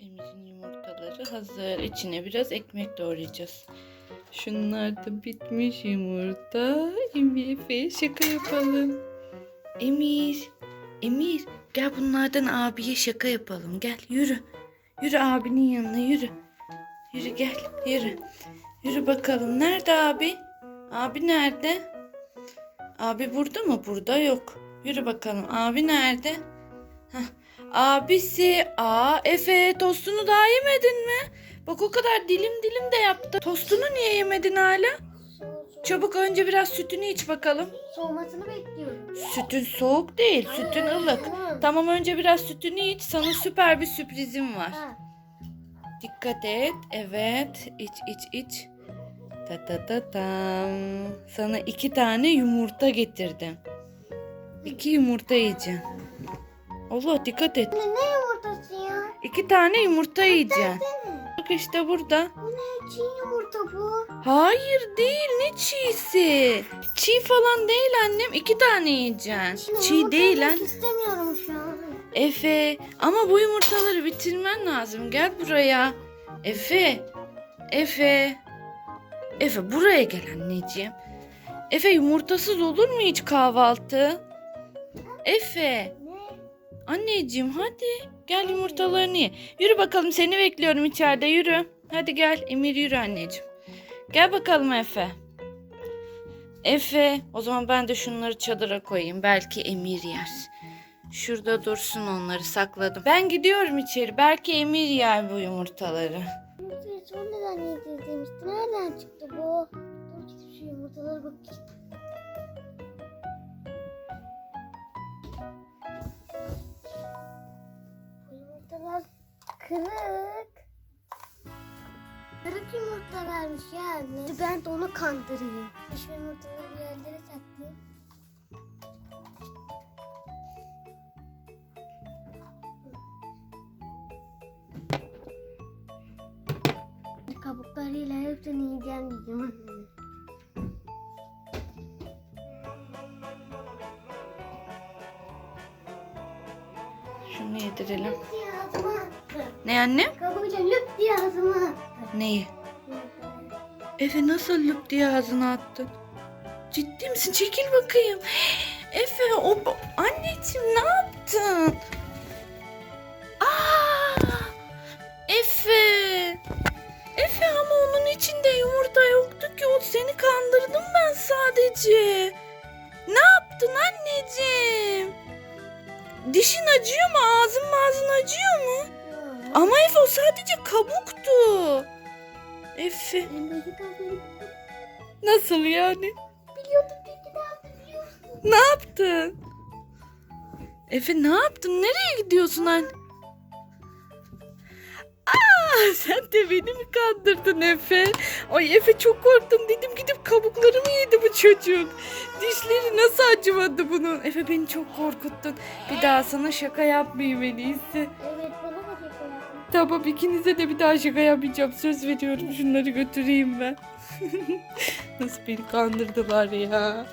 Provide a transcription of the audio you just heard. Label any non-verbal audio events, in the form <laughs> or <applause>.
Emir'in yumurtaları hazır. İçine biraz ekmek doğrayacağız. Şunlar da bitmiş yumurta. Emir Efe'ye şaka yapalım. Emir, Emir gel bunlardan abiye şaka yapalım. Gel yürü. Yürü abinin yanına yürü. Yürü gel yürü. Yürü bakalım. Nerede abi? Abi nerede? Abi burada mı? Burada yok. Yürü bakalım. Abi nerede? Heh. Abisi. Aa Efe tostunu daha yemedin mi? Bak o kadar dilim dilim de yaptı. Tostunu niye yemedin hala? Çabuk önce biraz sütünü iç bakalım. Soğumasını bekliyorum. Sütün soğuk değil, sütün ılık. Tamam önce biraz sütünü iç. Sana süper bir sürprizim var. Ha. Dikkat et. Evet. İç iç iç. Ta ta ta tam. Sana iki tane yumurta getirdim. İki yumurta yiyeceksin. Allah dikkat et. Ne, ne yumurtası ya? İki tane yumurta yiyeceksin. Bak işte burada. Bu ne? Çiğ yumurta bu. Hayır değil ne çiğsi. Çiğ falan değil annem. İki tane yiyeceksin. Şimdi Çiğ değil lan. istemiyorum şu an. Efe ama bu yumurtaları bitirmen lazım. Gel buraya. Efe. Efe. Efe buraya gel anneciğim. Efe yumurtasız olur mu hiç kahvaltı? Efe. Ne? Anneciğim hadi. Gel yumurtalarını ye. Yürü bakalım seni bekliyorum içeride yürü. Hadi gel Emir yürü anneciğim. Gel bakalım Efe. Efe. O zaman ben de şunları çadıra koyayım. Belki Emir yer. Şurada dursun onları sakladım. Ben gidiyorum içeri. Belki Emir yer bu yumurtaları. Yumurtayı son neden yediniz demişti. Nereden çıktı bu? Dur gidip şu yumurtalara bakayım. Kırık. Kırık yumurta vermiş yani. Ben de onu kandırayım. Şu yumurtaları bir yerlere saklayayım. Kabuklarıyla hepsini yiyeceğim diyeceğim. Şunu yedirelim. Ağzıma attı. Ne annem? Kabuğuyla lüp diye ağzıma attı. Neyi? Efe nasıl lüp diye ağzına attın? Ciddi misin? Çekil bakayım. Efe o anneciğim ne yaptın? Aa! Efe. Efe ama onun içinde yumurta yoktu ki. O seni kandırdım ben sadece. Ne yaptın anneciğim? Dişin acıyor mu? Ağzın mu? Ama Efe o sadece kabuktu. Efe. Nasıl yani? biliyordum peki ne yaptı biliyorsun. Ne yaptın? Efe ne yaptın? Nereye gidiyorsun anne? Aa, sen de beni mi kandırdın Efe? Ay Efe çok korktum dedim gidip kabuklarımı yedi bu çocuk. Dişleri nasıl acımadı bunun? Efe beni çok korkuttun. Bir daha sana şaka yapmayayım en iyisi. Evet bana yaptın. Tamam ikinize de bir daha şaka yapmayacağım. Söz veriyorum şunları götüreyim ben. <laughs> Nasıl beni kandırdılar ya.